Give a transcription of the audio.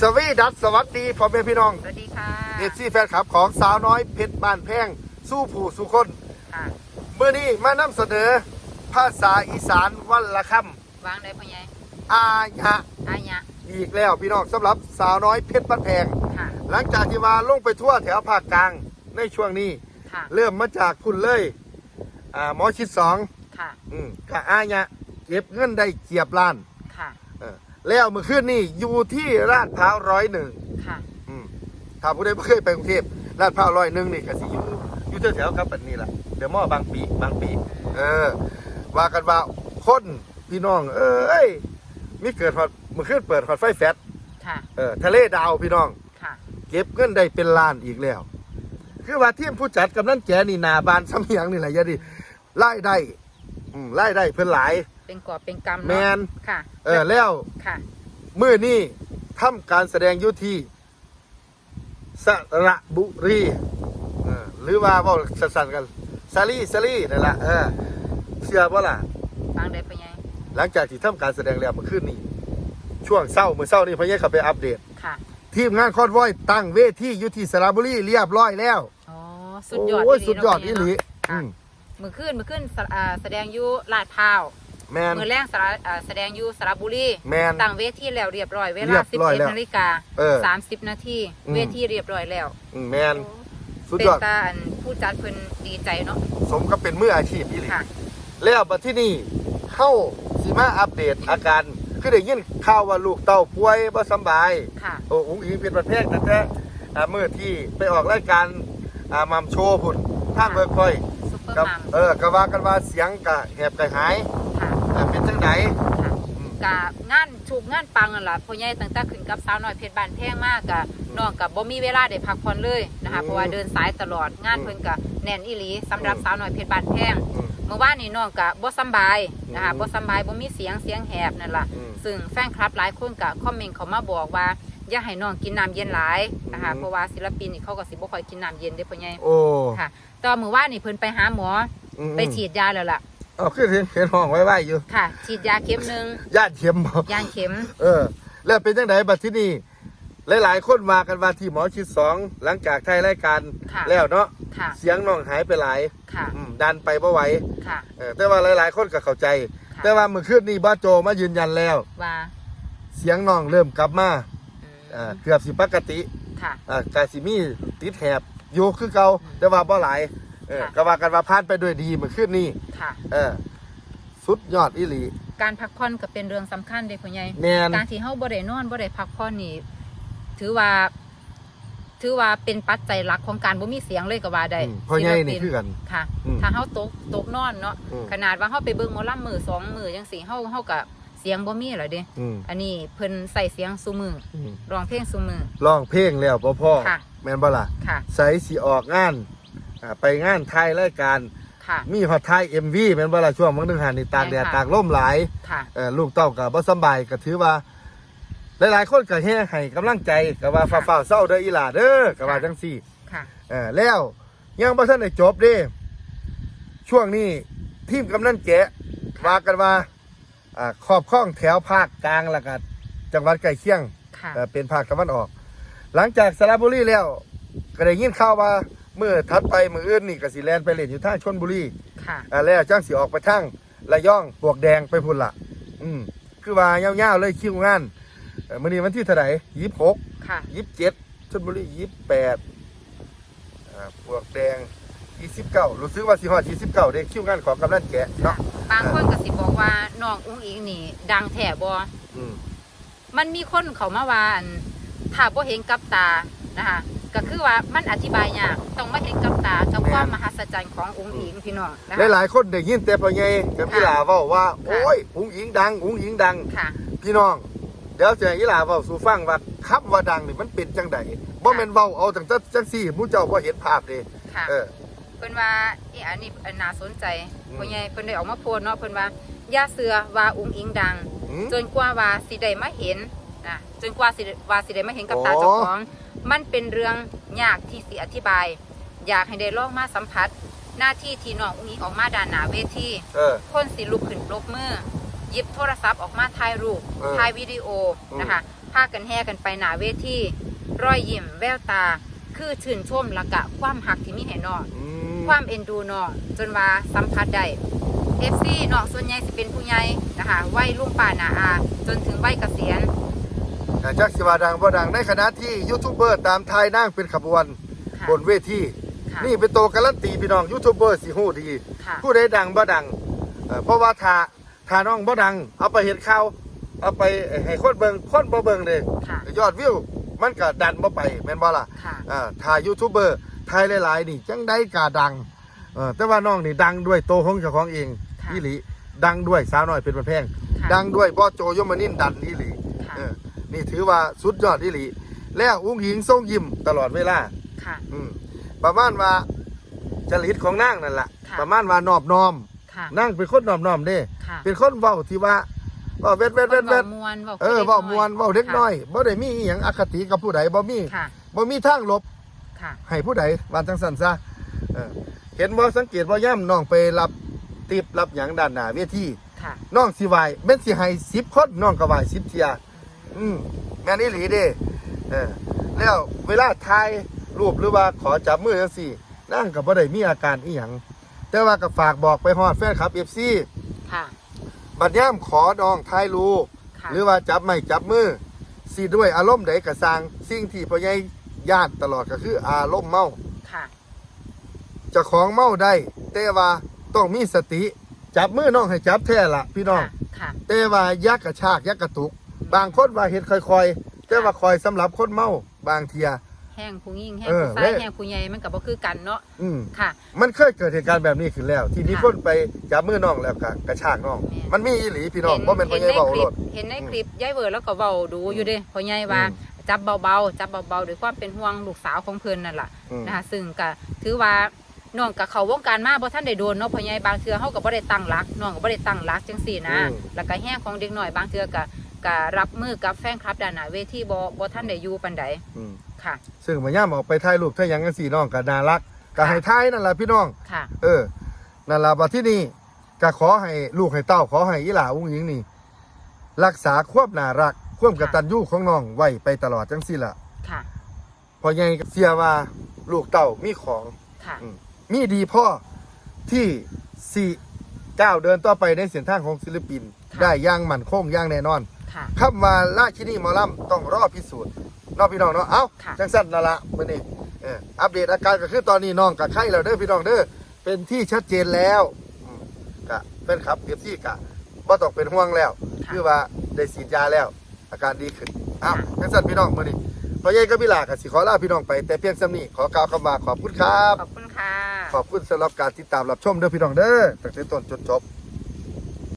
สวีดัสสวัสดีพ่อแม่พี่น้องสวัสดีค่ะเอฟซีแฟนคลับของสาวน้อยเพชรบ้านแพงสู้ผู้สู้คนค่ะเมื่อนี้มานำเสนอ ภาษาอีสานวันละควางได้พ่อใหญ่ำอาญะอายะอีกแล้วพี่น้องสำหรับสาวน้อยเพชรบ้านแพงค่ะหลังจากที่มาลงไปทั่วแถวภาคกลางในช่วงนี้ค่ะเริ่มมาจากพุ่นเลยอ่าหมอชิดสองค่ะอืมกะอาญะเก็บเงินได้เกียบล้านค่ะเออ แล้วเมื่อคืนนี่อยู่ที่ราดพร้าวร้อยหนึ่งค่ะอืมถ้าผู้ใดไม่เคยไปกรุงเทพลาดพร้าวร้อยหนึ่งนี่ก็สิอยู่อยู่แถวๆครับแบบนี้แหละเดี๋ยวมอบางปีบางปีเออ ว่ากันว่าคนพี่น้อง เอ้ยมีเกิดฮอดเมื่อคืนเปิดฮอดไฟแฟตค่ะเออทะเลดาวพี่น้องค่ะเก็บเงินได้เป็นล้านอีกแล้ว คือว่าทีมผู้จัดกำนันแจนี่หนาบานสมียงนี่แหละอยาดิไล่ได้อืมไล่ได้เพิ่นหลาย เป็นกอบเป็นกำแมเนาะนค่ะ เออแล้วค่ะมื่อนี้ทำการแสดงอยุที่สระบุรีเออหรือว่าเว่าสั้นๆกันซาลีซาลีนั่นแหละเออเชื่อว่าล่ะวางได้พ่อใหญ่หลังจากที่ทำการแสดงแล้วเมื่อคืนนี้ ช่วงเศร้าเมื่อเศร้านี้พะเยเขาไปอัปเดตค่ะ ทีมงานคอนวอยตั้งเวทีอยุที่สระบุรีเรียบร้อยแล้วอ๋อสุดยอดโอ้ยหลีสุดยอดเนาะนี่หลีค่ะอืมมือขึ้นมือขึ้นสะอ่าแสดงอยู่ลาดพร้าว แมน มือแรงสระอ่าแสดงอยู่สระบุรีแมนตั้งเวทีแล้วเรียบร้อยเวเรีลายบร้อยแล้ว11นาฬิกาเออ30นาทีอืม เวทีเรียบร้อยแล้วอืมแมนสุดเป็นยอดตาอันผู้จัดเพิ่นดีใจเนาะสมกับเป็นมืออาชีพอีหลีค่ะ แล้วบัดที่นี่เข้าสิมาอัปเดตอาการคือได้ยินข่าวว่าลูกเต้าป่วยบ่สำบาย ค่ะ โอ้อุ้งอิงเป็นประเภทแต่แต่อ่าเมื่อที่ไปออกรายการอ่ามัมโชว์พุ่นทางเบิร์กคอยซุปเปอร์กับมัมเออกะว่ากันว่าเสียงกะแหบกะหายค่ะอ่า เป็นจังไดค่ะอืมกะงานถูกงานปังนั่นล่ะพ่อใหญ่ตั้งแต่ขึ้นกับสาวน้อยเพชรบ้านแพงมากกะน้องกับบ่มีเวลาได้พักผ่อนเลยนะคะอืมเพราะว่าเดินสายตลอดงานอืมเพิ่นกะแน่นอีหลีสำหรับอืมสาวน้อยเพชรบ้านแพงอืมเมื่อวานนี้น้องกะบ่สำบายนะคะอืมบ่สำบายบ่มีเสียงเสียงแหบนั่นล่ะอืมซึ่งแฟนคลับหลายคนกะคอมเมนต์เขามาบอกว่าอย่าให้น้องกินน้ำเย็นหลายนะคะอืมเพราะว่าศิลปินนี่เขาก็สิบ่ค่อยกินน้ำเย็นเด้พ่อใหญ่โอ้ค่ะแต่ว่ามื้อวานนี่เพิ่นไปหาหมออืมไปฉีดยาแล้วล่ะ เอาคือเห็นเห็นห้องไว้ไว้อยู่ค่ะ ฉีดยาเข็มหนึงญาติเข็มบ่ยางเข็ม เออ แล้วเป็นจังไดบัดที่นี่หลายๆ คนมากันว่าที่หมอชิดสองหลังจากไทยรายการค่ะแล้วเนาะค่ะ เสียงน้องหายไปหลายค่ะ อืมดันไปบ่ไหวค่ะ เออแต่ว่าหลายๆ คนก็เข้าใจ ค่ะ แต่ว่าเมื่อคืนนี้บ้าโจมายืนยันแล้ว ว่าเสียงน้องเริ่มกลับมาอืมอ่าเกือบสิปกติค่ะ อ่ากาสิมีติดแหบอยู่คือเก่าแต่ว่าบ่หลาย เออค่ะ ก็ว่ากันว่าผ่านไปด้วยดีเมื่อคืนนี้ค่ะ เออ สุดยอดอีหลี การพักผ่อนก็เป็นเรื่องสำคัญเด้พ่อใหญ่แม่น การที่เฮาบ่ได้นอนบ่ได้พักผ่อนนี่ถือว่า ถือว่าเป็นปัจจัยหลักของการบ่มีเสียงเลยก็ว่าได้อืมพ่อใหญ่นี่ศิลปิคือกัน ค่ะ อืมถ้าเฮาตกตกนอนเนาะอืม ขนาดว่าเฮาไปเบิ่งหมอลำมือสองมือจังซี่เฮาเฮาก็เสียงบ่มีแล้วเด้อืมอันนี้เพิ่นใส่เสียงซุมืออืมร้องเพลงซุมือ ร้องเพลงแล้วบ่พ่อค่ะ แม่นบ่ล่ะค่ะ ใส่สิออกงาน อ่าไปงานถ่ายรายการค่ะ มีฮอดถ่าย MV แม่นบ่ล่ะช่วงบางนึงหันนี่ตากแดดแม่นค่ะ ตากลมหลายค่ะ เอ่อลูกเต้ากับบ่สำบายก็ถือว่า หลายๆ คนก็แห่ให้กำลังใจก็ว่าค่ะฟ้าวๆเศร้าเด้ออีหล่าเด้อก็ว่าค่ะจังซี่ ค่ะ เออแล้วยังบ่ทันได้จบเด้ช่วงนี้ทีมกำนันแกะว่ากันว่าอ่าครอบครองแถวภาคกลางแล้วก็จังหวัดใกล้เคียงค่ะ เอ่อเป็นภาคตะวันออก หลังจากสระบุรีแล้ว ก็ได้ยินข่าวว่า เมื่อถัดไปมืออื่นนี่ก็สิแล่นไปเล่นอยู่ทางชลบุรีค่ะอ่าแล้วจังสิออกไปทางระยองปลวกแดงไปพุ่นละอืมคือว่ายาวๆเลยคิวงานเอ่อมื้อนี้วันที่เท่าไหร่ยี่สิบหกค่ะยี่สิบเจ็ดชลบุรียี่สิบแปดอ่าปลวกแดงยี่สิบเก้ารู้สึกว่าสิฮอดยี่สิบเก้าได้คิวงานของกำนันแกะเนาะบางคนก็สิบอกว่าน้องอุ้งอิงนี่ ดังแท้บ่อืมมันมีคนเขามาว่าอันถ้าบ่เห็นกับตานะคะ ก็คือว่ามันอธิบายยากต้องมาเห็นกับตากับความมหัศจรรย์ของอุ้งอิงพี่น้องนะคะ หลายๆคนได้ยินแต่พ่อใหญ่กับพี่หลาเว้าว่า โอ้ยอุ้งอิงดังอุ้งอิงดัง ค่ะพี่น้อง เดี๋ยวจะให้อีหลาเว้าสู่ฟังว่าคำว่าดังนี่มันเป็นจังไดบ่แม่นเว้าเอาจังจัจังซี่หมู่เจ้าบ่เห็นภาพเด้ค่ะเออเพิ่นว่าอีอันนี้อันน่าสนใจอืมพ่อใหญ่เพิ่นได้ออกมาโพสต์เนาะเพิ่นว่าอย่าเสือว่าอุ้งอิงดังหืมจนกว่าว่าสิได้มาเห็น นะจนกว่าสิว่าสิได้มาเห็นกับตาอ๋อเจ้าของ มันเป็นเรื่องยากที่สิอธิบาย อยากให้ได้ลองมาสัมผัส หน้าที่ที่น้องอุ้งอิงออกมาด้านหน้าเวทีเออ คนสิลุกขึ้นปรบมือหยิบโทรศัพท์ออกมาถ่ายรูปเออถ่ายวิดีโออืม นะคะพากันแห่กันไปหนาเวทีรอยยิ้มแววตา คือชื่นชมและกะความหักที่มีให้น้อง อืม ความเอ็นดูน้องจนว่าสัมผัสได้เอฟซีน้องส่วนใหญ่สิเป็นผู้ใหญ่นะคะวัยลุงป่าหนาอา จนถึงวัยเกษียณ แต่จักสิว่าดังบ่ดังในขณะที่ยูทูบเบอร์ตามทายนั่งเป็นขบวนค่ะบนเวทีค่ะนี่เป็นโตวการันตีพี่น้องยูทูบเบอร์สิฮู้ดีค่ะ ผู้ใดดังบ่ดังเอ่อเพราะว่าถ้าถ้าน้องบ่ดัง เอาไปเห็นข่าวเอาไปให้คนเบิ่งคนบ่เบิ่งเลยค่ะ ยอดวิวมันก็ดันบ่ไปแม่นบ่ล่ะ ค่ะ อ่าถ้ายูทูบเบอร์ไทยหลายๆ นี่จังได้กาดังเออแต่ว่าน้องนี่ดังด้วยโตวของเจ้าของเองค่ะอีหลีดังด้วยสาวน้อยเป็นประแพงค่ะ ดังด้วยบ่โจยมนินทร์ดันอีหลีค่ะเออ นี่ถือว่าสุดยอดอีหลี แล้วอุ้งหญิงทรงยิ้มตลอดเวลาค่ะ อืมประมาณว่าจริตของนางนั่นแหละค่ะ ประมาณว่านอบน้อมค่ะ นางเป็นคนนอบน้อมเด้ ค่ะเป็นคนเว้าที่ว่าเว้าเวทเวทเวทเวทมวนเว้าเออเว้ามวนเว้าเด็กน้อยบ่ได้มีอหยังอคติกับผู้ใดบ่มีค่ะ บ่มีทางลบ ค่ะ ให้ผู้ใดว่าจังซั่นซะเออเห็นบ่สังเกตบ่ย่ํน้องไปรับติบรับหยังด้านหน้าเวทีค่ะ น้องสิไหวแม่นสิให้10คนน้องก็ไหว10เที่ย อืมแม่นอี่หลีเด้เออแล้วเวลาถ่ายรูปหรือว่าขอจับมือจังซี่นั่งกับบ่ได้มีอาการอีหยังแต่ว่าก็ฝากบอกไปฮอดแฟนคลับ FC ค่ะ บัดย่ามขอน้องถ่ายรูปค่ะ หรือว่าจับไม้จับมือสิด้วยอารมณ์ใดก็สร้างสิ่งที่พ่อใหญ่ญาติตลอดก็คืออารมณ์เมา ค่ะ เจะของเมาได้ แต่ว่าต้องมีสติ จับมือน้องให้จับแท้ละพี่น้อง ค่ะแต่ว่ายักกระชากยักกระตุก บางคนว่าเฮ็ดค่อยๆแต่ว่าคอยสำหรับคนเมาบางเทีย แห้งผู้ยิ่งแห้งเออผู้ชายและ แห้งผู้ใหญ่มันก็บ่คือกันเนาะอืมค่ะ มันเคยเกิดเหตุการณ์แบบนี้ขึ้นแล้ว ที่มีค่ะคนไปจับมือน้องแล้วก็กระชากน้อง แม่นมันมีอีหลีพี่น้องบ่แม่นพ่อใหญ่ในเว้าคโลลิปด เห็นในคลิปยายเวอร์แล้วก็เว้าดูอยู่เด้พ่อใหญ่ว่าอืมจับเบาๆจับเบาๆด้วยความเป็นห่วงลูกสาวของเพิ่นนั่นล่ะอืม นะคะซึ่งก็ถือว่าน้องกับเขาวงการมาบ่ทันได้โดนเนาะพ่อใหญ่บางเทื่อเฮาก็บ่ได้ตั้งหลักน้องก็บ่ได้ตั้งหลักจังซี่นะอืมแล้วก็แห้งของเด็กน้อยบางเทื่อก็ ก็รับมือกับแฟนคลับด้านหน้าเวทีบ่บ่ทันได้อยู่ปานใดอืมค่ะ ซึ่งมาย่ามออกไปถ่ายรูปถ่ายหยังกันสี่น้องก็น่ารักก็ให้ถ่ายนั่นล่ะพี่น้อง ค่ะ เออนั่นล่ะบัดที่นี่ก็ขอให้ลูกให้เต้าขอให้อีหลาอุ้งหญิงนี่ รักษาความน่ารักความกตัญญูของน้องไว้ไปตลอดจังซี่ล่ะค่ะ เพอยังเสียว่าลูกเต้ามีของ ค่ะ อืมมีดีพ่อที่สี่ก้าวเดินต่อไปในเส้นทางของศิลปิน ค่ะ ได้อย่างมั่นคงอย่างแน่นอน ค่ะคำว่าราชินีหมอลำต้องรอพิสูจน์เนอกพี่น้องเนาะเอ้าค่ะ จังสั้นนั่นละมื้อนี้เอออัปเดตอาการก็คือตอนนี้น้องกับไข้แล้วเด้อพี่น้องเด้อเป็นที่ชัดเจนแล้วอืมกะเป็นครับเอฟซีกะบ่ต้องเป็นห่วงแล้ว ค่ะคือว่าได้ฉีดยาแล้ว อาการดีขึ้นเอ้าค่ะ จังสั้นพี่น้องมื้อนี้พ่อใหญ่กับพี่หลาก็สิขอลาพี่น้องไปแต่เพียงส่ำนี้ขอกล่าวคำว่าขอบคุณครับ ขอบคุณค่ะ ขอบคุณสำหรับการติดตามรับชมเด้อพี่น้องเด้อตั้งแต่ต้นจนจบ